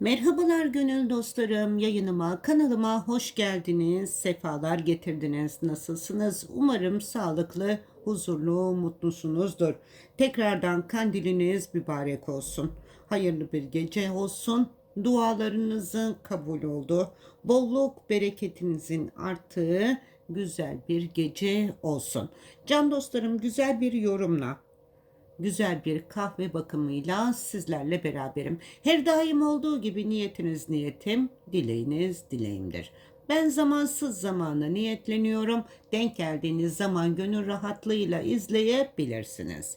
Merhabalar gönül dostlarım, yayınıma, kanalıma hoş geldiniz, sefalar getirdiniz. Nasılsınız? Umarım sağlıklı, huzurlu, mutlusunuzdur. Tekrardan kandiliniz mübarek olsun. Hayırlı bir gece olsun. Dualarınızın kabul oldu. Bolluk bereketinizin arttığı güzel bir gece olsun. Can dostlarım güzel bir yorumla güzel bir kahve bakımıyla sizlerle beraberim. Her daim olduğu gibi niyetiniz niyetim, dileğiniz dileğimdir. Ben zamansız zamana niyetleniyorum. Denk geldiğiniz zaman gönül rahatlığıyla izleyebilirsiniz.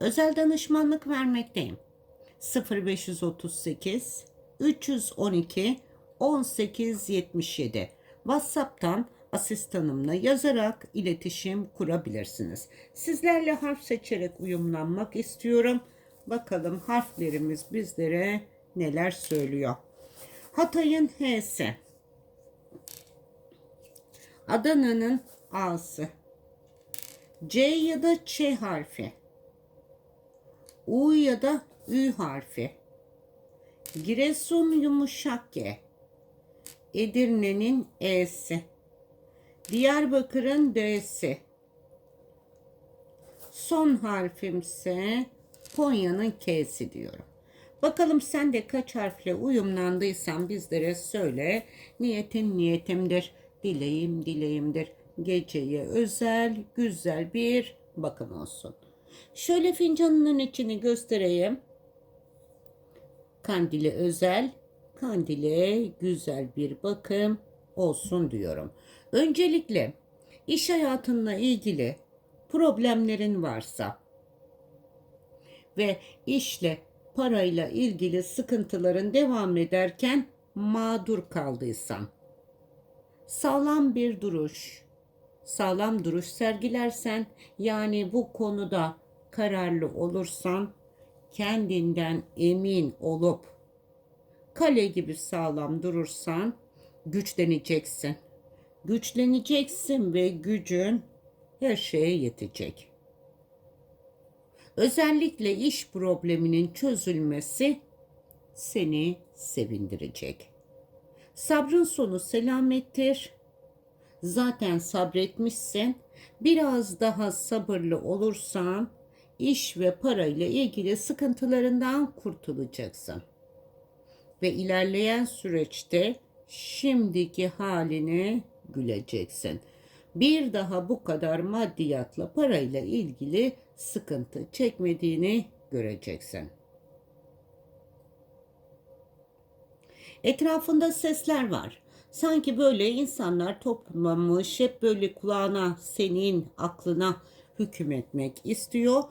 Özel danışmanlık vermekteyim. 0538 312 1877 WhatsApp'tan asistanımla yazarak iletişim kurabilirsiniz. Sizlerle harf seçerek uyumlanmak istiyorum. Bakalım harflerimiz bizlere neler söylüyor. Hatay'ın H'si. Adana'nın A'sı. C ya da Ç harfi. U ya da Ü harfi. Giresun yumuşak G. Edirne'nin E'si. Diyarbakır'ın D'si. Son harfimse Konya'nın K'si diyorum. Bakalım sen de kaç harfle uyumlandıysan bizlere söyle. Niyetin niyetimdir, dileğim dileğimdir. Geceye özel, güzel bir bakım olsun. Şöyle fincanının içini göstereyim. Kandili özel, kandile güzel bir bakım olsun diyorum. Öncelikle iş hayatınla ilgili problemlerin varsa ve işle parayla ilgili sıkıntıların devam ederken mağdur kaldıysan sağlam bir duruş sağlam duruş sergilersen yani bu konuda kararlı olursan kendinden emin olup kale gibi sağlam durursan güçleneceksin. Güçleneceksin ve gücün her şeye yetecek. Özellikle iş probleminin çözülmesi seni sevindirecek. Sabrın sonu selamettir. Zaten sabretmişsin. Biraz daha sabırlı olursan iş ve para ile ilgili sıkıntılarından kurtulacaksın. Ve ilerleyen süreçte şimdiki haline güleceksin. Bir daha bu kadar maddiyatla parayla ilgili sıkıntı çekmediğini göreceksin. Etrafında sesler var. Sanki böyle insanlar toplamış, hep böyle kulağına, senin aklına hükmetmek istiyor.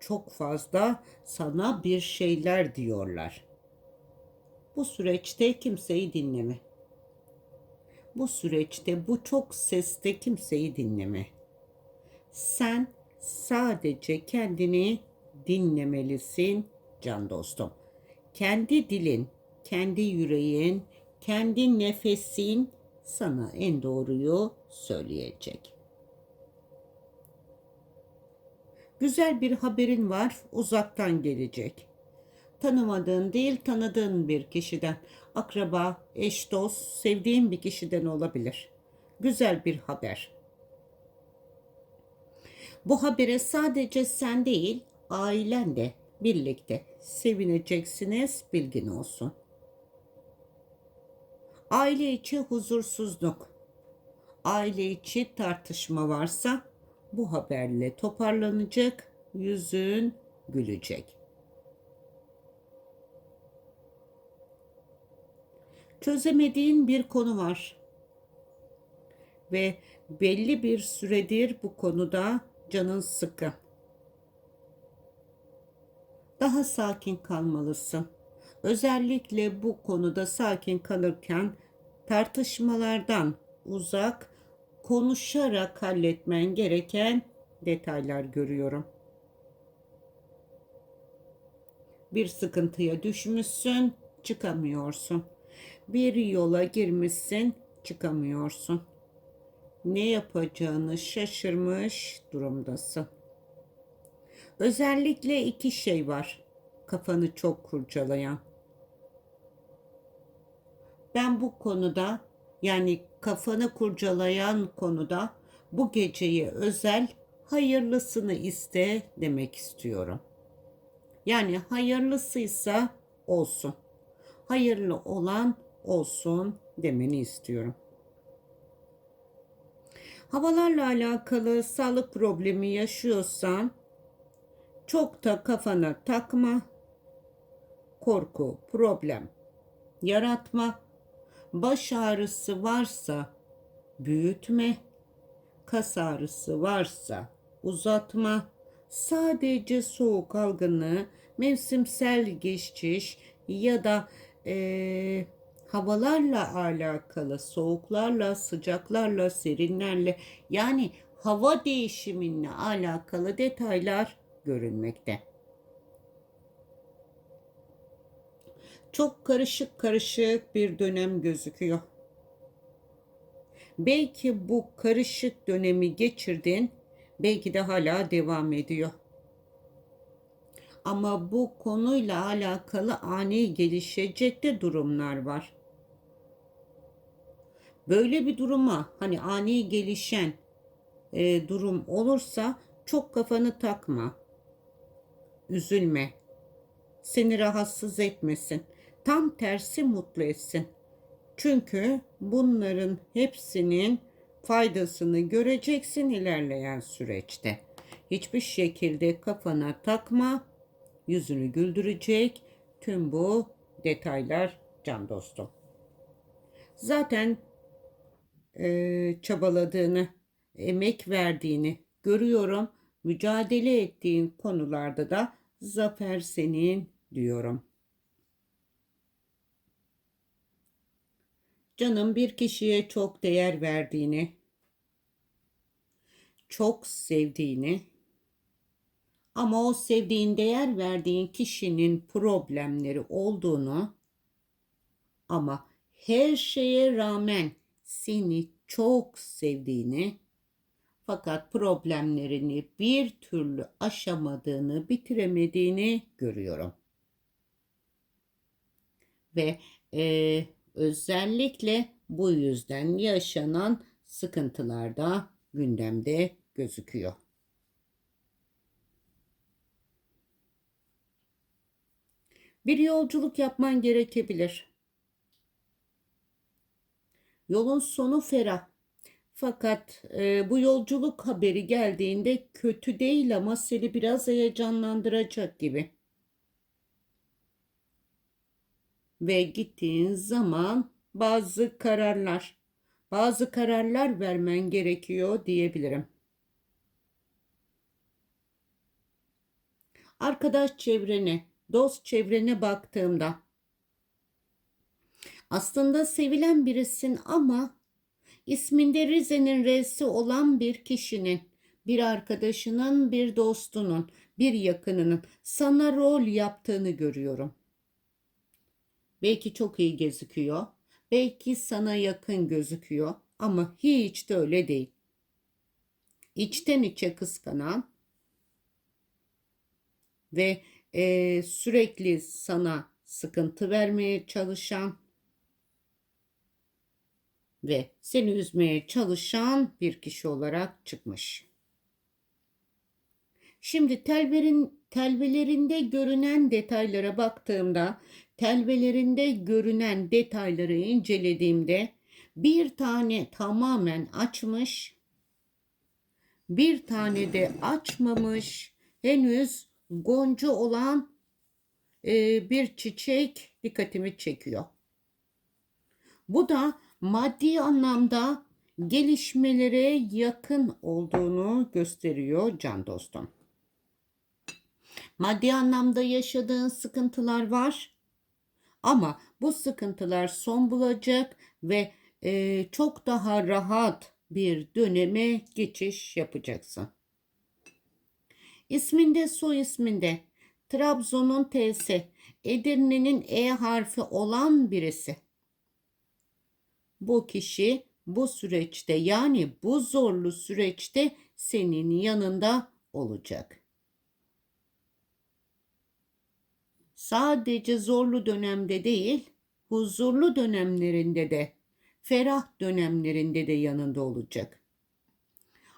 Çok fazla sana bir şeyler diyorlar. Bu süreçte kimseyi dinleme. Bu süreçte bu çok seste kimseyi dinleme. Sen sadece kendini dinlemelisin can dostum. Kendi dilin, kendi yüreğin, kendi nefesin sana en doğruyu söyleyecek. Güzel bir haberin var, uzaktan gelecek. Tanımadığın değil, tanıdığın bir kişiden, akraba, eş, dost, sevdiğin bir kişiden olabilir. Güzel bir haber. Bu habere sadece sen değil, ailen de birlikte sevineceksiniz, bilgin olsun. Aile içi huzursuzluk, aile içi tartışma varsa bu haberle toparlanacak, yüzün gülecek. Çözemediğin bir konu var. Ve belli bir süredir bu konuda canın sıkı. Daha sakin kalmalısın. Özellikle bu konuda sakin kalırken tartışmalardan uzak, konuşarak halletmen gereken detaylar görüyorum. Bir sıkıntıya düşmüşsün, çıkamıyorsun. Bir yola girmişsin, çıkamıyorsun. Ne yapacağını şaşırmış durumdasın. Özellikle iki şey var kafanı çok kurcalayan. Ben bu konuda yani kafanı kurcalayan konuda bu geceyi özel hayırlısını iste demek istiyorum. Yani hayırlısıysa olsun. Hayırlı olan olsun demeni istiyorum. Havalarla alakalı sağlık problemi yaşıyorsan çok da kafana takma. Korku, problem yaratma. Baş ağrısı varsa büyütme. Kas ağrısı varsa uzatma. Sadece soğuk algınlığı, mevsimsel geçiş ya da eee, havalarla alakalı, soğuklarla, sıcaklarla, serinlerle yani hava değişiminle alakalı detaylar görünmekte. Çok karışık karışık bir dönem gözüküyor. Belki bu karışık dönemi geçirdin, belki de hala devam ediyor. Ama bu konuyla alakalı ani gelişecek de durumlar var. Böyle bir duruma hani ani gelişen e, durum olursa çok kafanı takma. Üzülme. Seni rahatsız etmesin. Tam tersi mutlu etsin. Çünkü bunların hepsinin faydasını göreceksin ilerleyen süreçte. Hiçbir şekilde kafana takma. Yüzünü güldürecek tüm bu detaylar can dostum. Zaten e, çabaladığını, emek verdiğini görüyorum. Mücadele ettiğin konularda da zafer senin diyorum. Canım bir kişiye çok değer verdiğini, çok sevdiğini ama o sevdiğin, değer verdiğin kişinin problemleri olduğunu ama her şeye rağmen seni çok sevdiğini fakat problemlerini bir türlü aşamadığını, bitiremediğini görüyorum. Ve e, özellikle bu yüzden yaşanan sıkıntılar da gündemde gözüküyor. Bir yolculuk yapman gerekebilir. Yolun sonu ferah. Fakat e, bu yolculuk haberi geldiğinde kötü değil ama seni biraz heyecanlandıracak gibi. Ve gittiğin zaman bazı kararlar, bazı kararlar vermen gerekiyor diyebilirim. Arkadaş çevrene, dost çevrene baktığımda aslında sevilen birisin ama isminde Rize'nin R'si olan bir kişinin, bir arkadaşının, bir dostunun, bir yakınının sana rol yaptığını görüyorum. Belki çok iyi gözüküyor, belki sana yakın gözüküyor ama hiç de öyle değil. İçten içe kıskanan ve e, sürekli sana sıkıntı vermeye çalışan ve seni üzmeye çalışan bir kişi olarak çıkmış. Şimdi telverin, telvelerinde görünen detaylara baktığımda, telvelerinde görünen detayları incelediğimde bir tane tamamen açmış, bir tane de açmamış, henüz gonca olan e, bir çiçek dikkatimi çekiyor. Bu da maddi anlamda gelişmelere yakın olduğunu gösteriyor can dostum. Maddi anlamda yaşadığın sıkıntılar var ama bu sıkıntılar son bulacak ve e, çok daha rahat bir döneme geçiş yapacaksın. İsminde soy isminde Trabzon'un T'si, Edirne'nin E harfi olan birisi bu kişi bu süreçte yani bu zorlu süreçte senin yanında olacak. Sadece zorlu dönemde değil, huzurlu dönemlerinde de, ferah dönemlerinde de yanında olacak.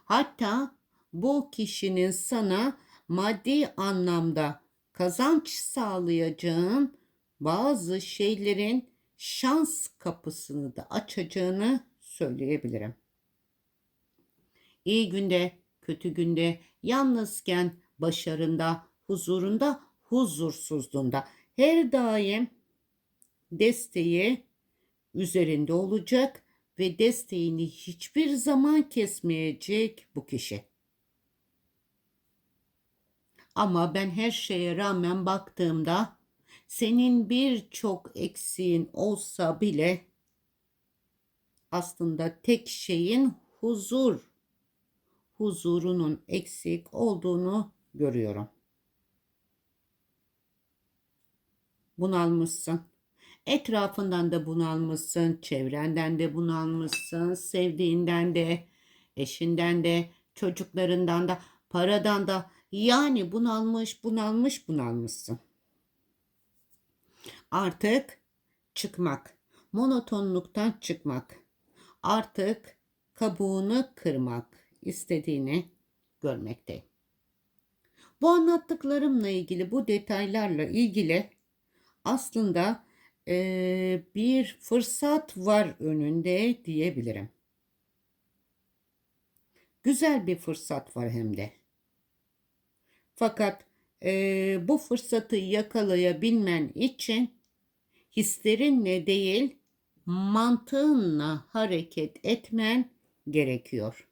Hatta bu kişinin sana maddi anlamda kazanç sağlayacağın bazı şeylerin şans kapısını da açacağını söyleyebilirim. İyi günde, kötü günde, yalnızken başarında, huzurunda, huzursuzluğunda her daim desteği üzerinde olacak ve desteğini hiçbir zaman kesmeyecek bu kişi. Ama ben her şeye rağmen baktığımda senin birçok eksiğin olsa bile aslında tek şeyin huzur, huzurunun eksik olduğunu görüyorum. Bunalmışsın. Etrafından da bunalmışsın, çevrenden de bunalmışsın, sevdiğinden de, eşinden de, çocuklarından da, paradan da yani bunalmış, bunalmış, bunalmışsın. Artık çıkmak, monotonluktan çıkmak, artık kabuğunu kırmak istediğini görmekteyim. Bu anlattıklarımla ilgili, bu detaylarla ilgili aslında eee, bir fırsat var önünde diyebilirim. Güzel bir fırsat var hem de. Fakat eee, bu fırsatı yakalayabilmen için hislerinle değil mantığınla hareket etmen gerekiyor.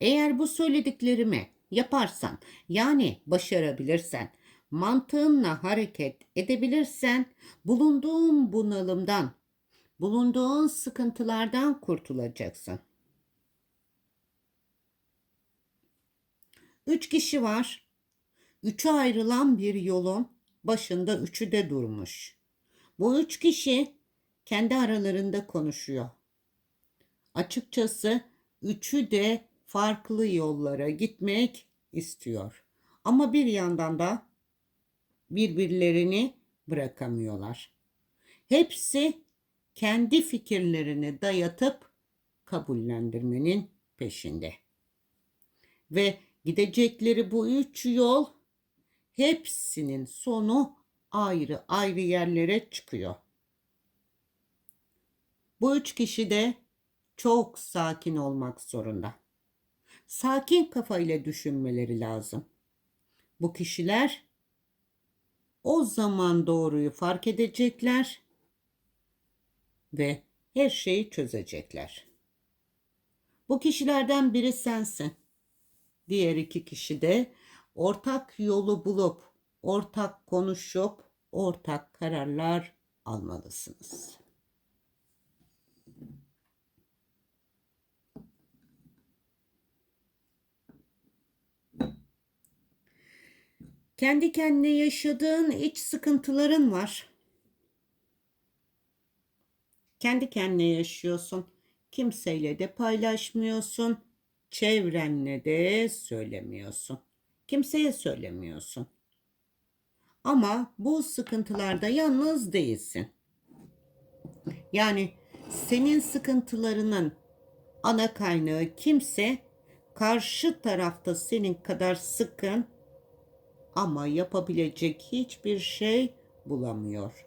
Eğer bu söylediklerimi yaparsan, yani başarabilirsen, mantığınla hareket edebilirsen, bulunduğun bunalımdan, bulunduğun sıkıntılardan kurtulacaksın. Üç kişi var. Üçe ayrılan bir yolun başında üçü de durmuş. Bu üç kişi kendi aralarında konuşuyor. Açıkçası üçü de farklı yollara gitmek istiyor. Ama bir yandan da birbirlerini bırakamıyorlar. Hepsi kendi fikirlerini dayatıp kabullendirmenin peşinde. Ve gidecekleri bu üç yol hepsinin sonu ayrı ayrı yerlere çıkıyor. Bu üç kişi de çok sakin olmak zorunda. Sakin kafayla düşünmeleri lazım. Bu kişiler o zaman doğruyu fark edecekler ve her şeyi çözecekler. Bu kişilerden biri sensin. Diğer iki kişi de ortak yolu bulup, ortak konuşup, ortak kararlar almalısınız. Kendi kendine yaşadığın iç sıkıntıların var. Kendi kendine yaşıyorsun. Kimseyle de paylaşmıyorsun. Çevrenle de söylemiyorsun. Kimseye söylemiyorsun. Ama bu sıkıntılarda yalnız değilsin. Yani senin sıkıntılarının ana kaynağı kimse karşı tarafta senin kadar sıkın ama yapabilecek hiçbir şey bulamıyor.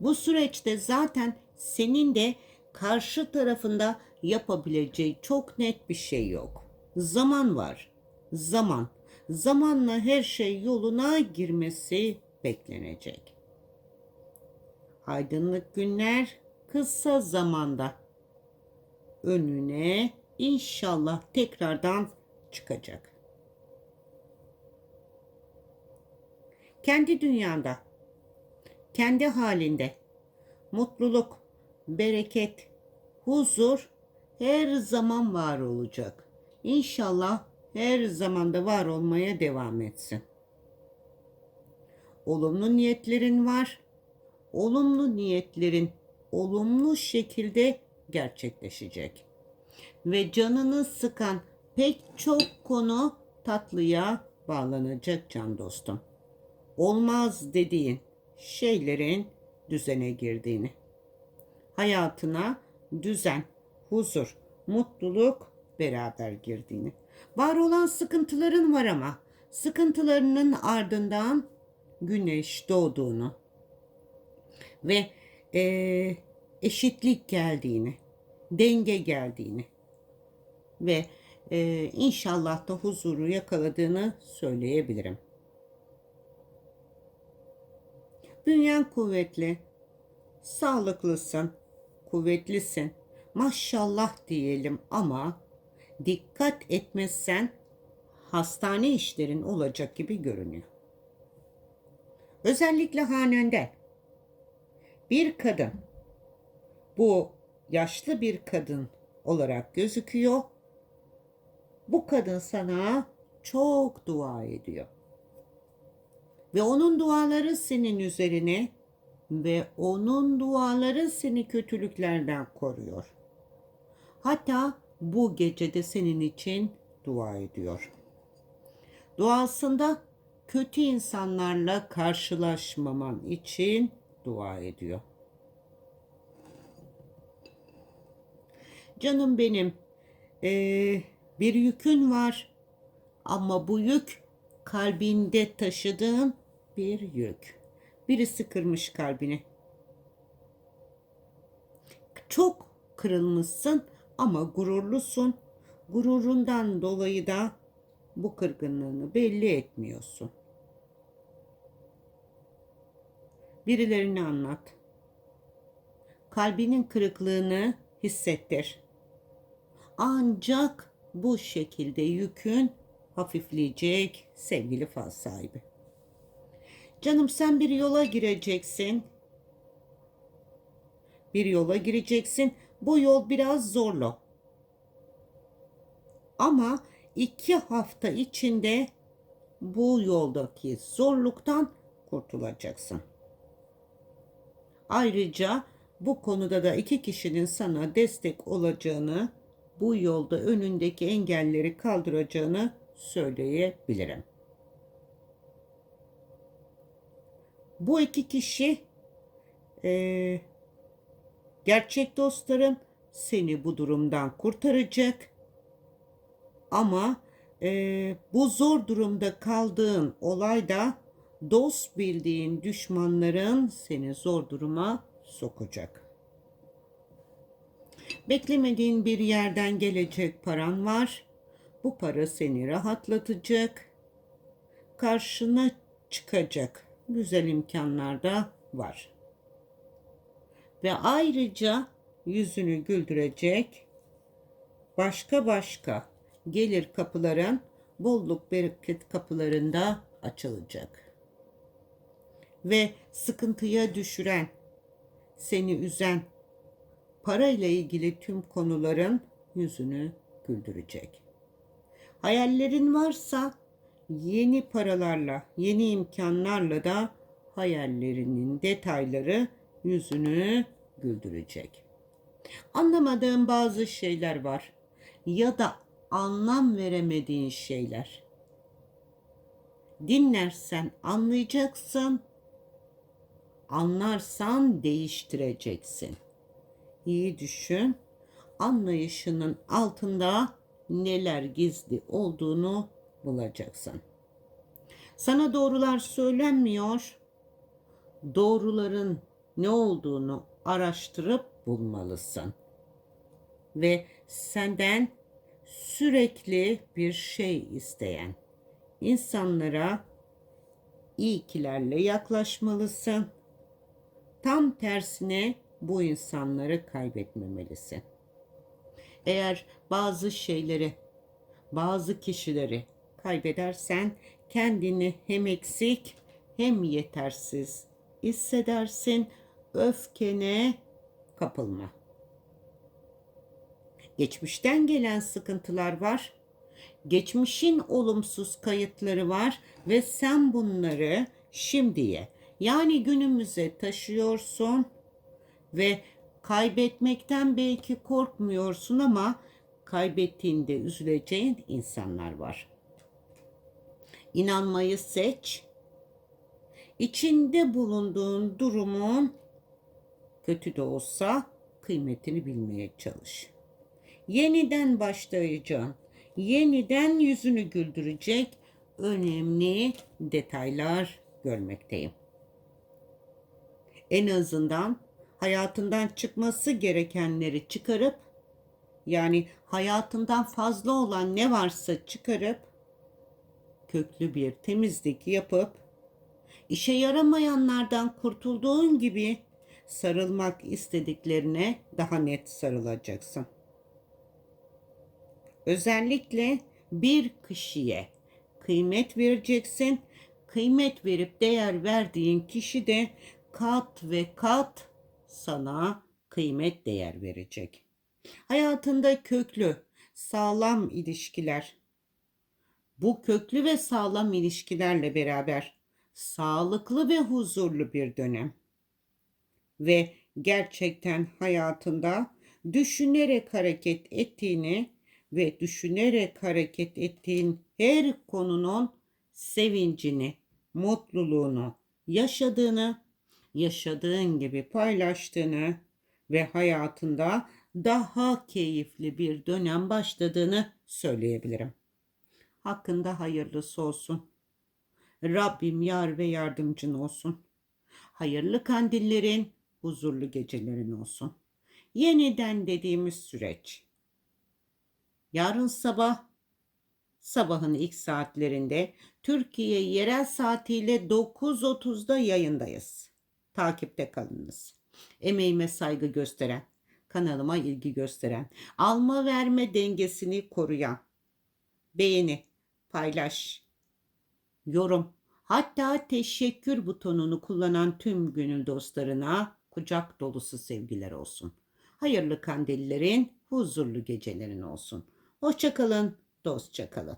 Bu süreçte zaten senin de karşı tarafında yapabileceği çok net bir şey yok. Zaman var. Zaman. Zamanla her şey yoluna girmesi beklenecek. Aydınlık günler kısa zamanda önüne inşallah tekrardan çıkacak. Kendi dünyanda, kendi halinde mutluluk, bereket, huzur her zaman var olacak. İnşallah her zamanda var olmaya devam etsin. Olumlu niyetlerin var. Olumlu niyetlerin olumlu şekilde gerçekleşecek. Ve canını sıkan pek çok konu tatlıya bağlanacak can dostum. Olmaz dediğin şeylerin düzene girdiğini. Hayatına düzen, huzur, mutluluk beraber girdiğini. Var olan sıkıntıların var ama sıkıntılarının ardından güneş doğduğunu ve eee, eşitlik geldiğini, denge geldiğini ve eee, inşallah da huzuru yakaladığını söyleyebilirim. Bünyen kuvvetli, sağlıklısın, kuvvetlisin. Maşallah diyelim ama dikkat etmezsen hastane işlerin olacak gibi görünüyor. Özellikle hanende bir kadın bu yaşlı bir kadın olarak gözüküyor. Bu kadın sana çok dua ediyor. Ve onun duaları senin üzerine ve onun duaları seni kötülüklerden koruyor. Hatta bu gecede senin için dua ediyor. Duasında kötü insanlarla karşılaşmaman için dua ediyor. Canım benim, eee, bir yükün var ama bu yük kalbinde taşıdığın bir yük. Birisi kırmış kalbini. Çok kırılmışsın ama gururlusun. Gururundan dolayı da bu kırgınlığını belli etmiyorsun. Birilerine anlat. Kalbinin kırıklığını hissettir. Ancak bu şekilde yükün hafifleyecek sevgili faz sahibi. Canım sen bir yola gireceksin. Bir yola gireceksin. Bu yol biraz zorlu. Ama iki hafta içinde bu yoldaki zorluktan kurtulacaksın. Ayrıca bu konuda da iki kişinin sana destek olacağını, bu yolda önündeki engelleri kaldıracağını söyleyebilirim. Bu iki kişi eee, gerçek dostların seni bu durumdan kurtaracak. Ama eee, bu zor durumda kaldığın olayda dost bildiğin düşmanların seni zor duruma sokacak. Beklemediğin bir yerden gelecek paran var. Bu para seni rahatlatacak. Karşına çıkacak güzel imkanlar da var. Ve ayrıca yüzünü güldürecek başka başka gelir kapıların bolluk bereket kapılarında açılacak. Ve sıkıntıya düşüren, seni üzen, parayla ilgili tüm konuların yüzünü güldürecek. Hayallerin varsa yeni paralarla, yeni imkanlarla da hayallerinin detayları yüzünü güldürecek. Anlamadığın bazı şeyler var ya da anlam veremediğin şeyler. Dinlersen anlayacaksın, anlarsan değiştireceksin. İyi düşün, anlayışının altında neler gizli olduğunu bulacaksın. Sana doğrular söylenmiyor. Doğruların ne olduğunu araştırıp bulmalısın. Ve senden sürekli bir şey isteyen insanlara iyikilerle yaklaşmalısın. Tam tersine bu insanları kaybetmemelisin. Eğer bazı şeyleri, bazı kişileri kaybedersen kendini hem eksik hem yetersiz hissedersin. Öfkene kapılma. Geçmişten gelen sıkıntılar var. Geçmişin olumsuz kayıtları var ve sen bunları şimdiye yani günümüze taşıyorsun ve kaybetmekten belki korkmuyorsun ama kaybettiğinde üzüleceğin insanlar var. İnanmayı seç. İçinde bulunduğun durumun kötü de olsa kıymetini bilmeye çalış. Yeniden başlayacaksın. Yeniden yüzünü güldürecek önemli detaylar görmekteyim. En azından hayatından çıkması gerekenleri çıkarıp yani hayatından fazla olan ne varsa çıkarıp köklü bir temizlik yapıp işe yaramayanlardan kurtulduğun gibi sarılmak istediklerine daha net sarılacaksın. Özellikle bir kişiye kıymet vereceksin. Kıymet verip değer verdiğin kişi de kat ve kat sana kıymet değer verecek. Hayatında köklü, sağlam ilişkiler. Bu köklü ve sağlam ilişkilerle beraber sağlıklı ve huzurlu bir dönem. Ve gerçekten hayatında düşünerek hareket ettiğini ve düşünerek hareket ettiğin her konunun sevincini, mutluluğunu yaşadığını, yaşadığın gibi paylaştığını ve hayatında daha keyifli bir dönem başladığını söyleyebilirim. Hakkında hayırlısı olsun. Rabbim yar ve yardımcın olsun. Hayırlı kandillerin, huzurlu gecelerin olsun. Yeniden dediğimiz süreç. Yarın sabah sabahın ilk saatlerinde Türkiye yerel saatiyle 9.30'da yayındayız. Takipte kalınız. Emeğime saygı gösteren, kanalıma ilgi gösteren, alma verme dengesini koruyan, beğeni, paylaş, yorum, hatta teşekkür butonunu kullanan tüm gönül dostlarına kucak dolusu sevgiler olsun. Hayırlı kandillerin, huzurlu gecelerin olsun. Hoşçakalın, dostça kalın.